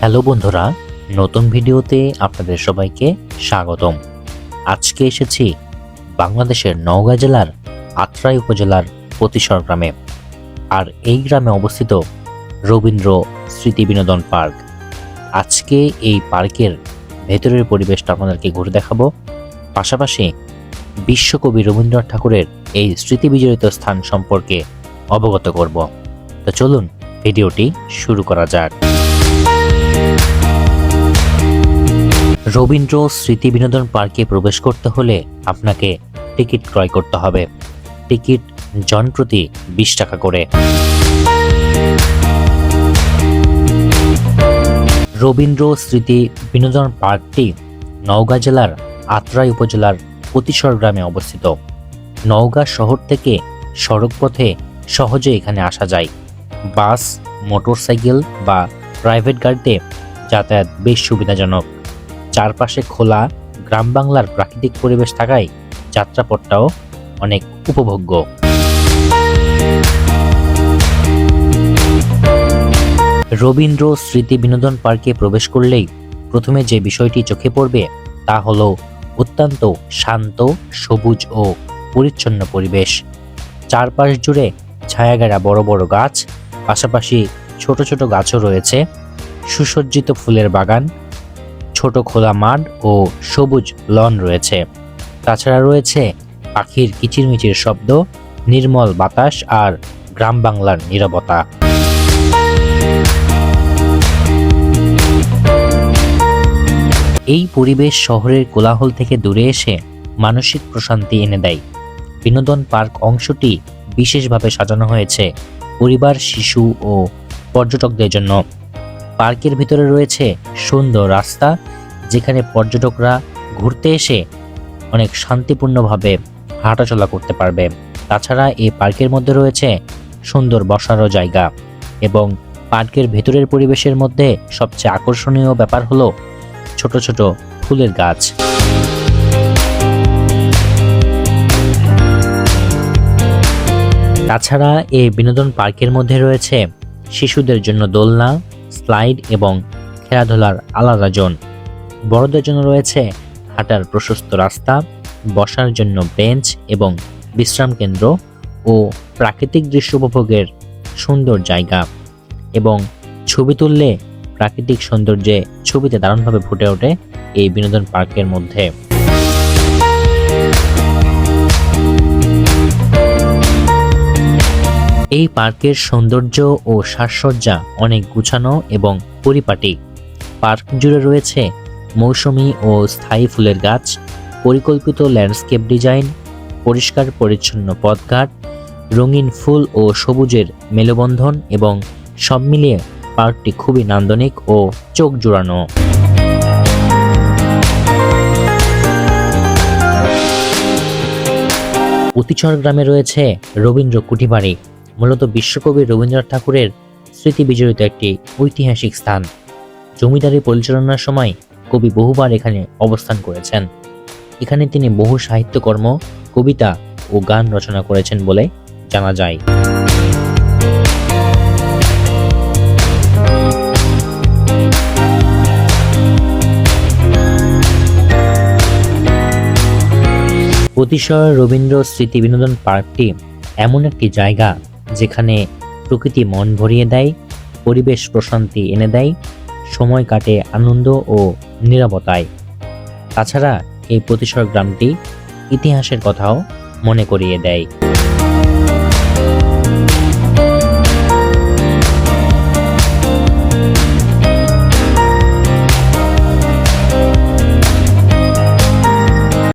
Hello বন্ধুরা, নতুন ভিডিওতে আপনাদের সবাইকে স্বাগতম। আজকে এসেছি বাংলাদেশের নওগাঁ জেলার আত্রাই উপজেলার প্রতিসর গ্রামে। আর এই গ্রামে অবস্থিত রবীন্দ্র স্মৃতি বিনোদন পার্ক। আজকে এই পার্কের ভেতরের পরিবেশটা আপনাদেরকে ঘুরে দেখাবো। পাশাপাশি বিশ্বকবি রবীন্দ্রনাথ ঠাকুরের এই স্মৃতি বিজড়িত স্থান সম্পর্কে অবগত করব। তো চলুন ভিডিওটি শুরু করা যাক। রবীন্দ্র স্মৃতি বিনোদন পার্কে প্রবেশ করতে হলে আপনাকে টিকিট ক্রয় করতে হবে। টিকিট জন প্রতি বিশ টাকা করে। রবীন্দ্র স্মৃতি বিনোদন পার্কটি নওগাঁ জেলার আত্রাই উপজেলার প্রতিসর গ্রামে অবস্থিত। নওগাঁ শহর থেকে সড়ক পথে সহজে এখানে আসা যায়। বাস, মোটরসাইকেল বা প্রাইভেট গাড়িতে যাতায়াত বেশ সুবিধাজনক। চারপাশে খোলা গ্রাম বাংলার প্রাকৃতিক পরিবেশ থাকায় যাত্রাপথটাও অনেক উপভোগ্য। রবীন্দ্র স্মৃতি বিনোদন পার্কে প্রবেশ করলেই প্রথমে যে বিষয়টি চোখে পড়বে তা হল অত্যন্ত শান্ত, সবুজ ও পরিচ্ছন্ন পরিবেশ। চারপাশ জুড়ে ছায়াঘেরা বড় বড় গাছ, পাশাপাশি ছোট ছোট গাছও রয়েছে, সুসজ্জিত ফুলের বাগান, ছোট খোলা মাঠ ও সবুজ লন রয়েছে। তাছাড়া রয়েছে পাখির কিচিরমিচির শব্দ, নির্মল বাতাস আর গ্রাম বাংলার নিরবতা। এই পরিবেশ শহরের কোলাহল থেকে দূরে এসে মানসিক প্রশান্তি এনে দেয়। বিনোদন পার্ক অংশটি বিশেষভাবে সাজানো হয়েছে। পরিবার, শিশু ও পর্যটকদের জন্য। পার্কের ভিতরে রয়েছে সুন্দর রাস্তা, যেখানে পর্যটকরা ঘুরতে এসে অনেক শান্তিপূর্ণভাবে হাঁটাচলা করতে পারবে। তাছাড়া এই পার্কের মধ্যে রয়েছে সুন্দর বসারও জায়গা এবং পার্কের ভেতরের পরিবেশের মধ্যে সবচেয়ে আকর্ষণীয় ব্যাপার হলো ছোট ছোট ফুলের গাছ। তাছাড়া এই বিনোদন পার্কের মধ্যে রয়েছে শিশুদের জন্য দোলনা, স্লাইড এবং খেলাধুলার আলাদা জোন। বড়দের জন্য রয়েছে হাঁটার প্রশস্ত রাস্তা, বসার জন্য বেঞ্চ এবং বিশ্রাম কেন্দ্র ও প্রাকৃতিক দৃশ্য উপভোগের সুন্দর জায়গা এবং ছবি তুললে প্রাকৃতিক সৌন্দর্যে ছবিতে দারুণভাবে ফুটে ওঠে এই বিনোদন পার্কের মধ্যে। এই পার্কের সৌন্দর্য ও সাজসজ্জা অনেক গুছানো এবং পরিপাটি। পার্ক জুড়ে রয়েছে মৌসুমি ও স্থায়ী ফুলের গাছ, পরিকল্পিত ল্যান্ডস্কেপ ডিজাইন, পরিষ্কার পরিচ্ছন্ন পথঘাট, রঙিন ফুল ও সবুজের মেলবন্ধন এবং সব মিলিয়ে পার্কটি খুবই নান্দনিক ও চোখ জোড়ানো। অতিচর গ্রামে রয়েছে রবীন্দ্র কুঠিবাড়ি। মূলত বিশ্বকবি রবীন্দ্রনাথ ঠাকুরের স্মৃতি বিজড়িত একটি ঐতিহাসিক স্থান। জমিদারি পরিচালনার সময় কবি বহুবার এখানে অবস্থান করেছেন। এখানে তিনি বহু সাহিত্যকর্ম, কবিতা ও গান রচনা করেছেন বলে জানা যায়। অতিশয় রবীন্দ্র স্মৃতি বিনোদন পার্কটি এমন একটি জায়গা যেখানে প্রকৃতি মন ভরিয়ে দেয়, পরিবেশ প্রশান্তি এনে দেয়, সময় কাটে আনন্দ ও নিরাপত্তায় তাছাড়া এই প্রতিসর গ্রামটি ইতিহাসের কথাও মনে করিয়ে দেয়।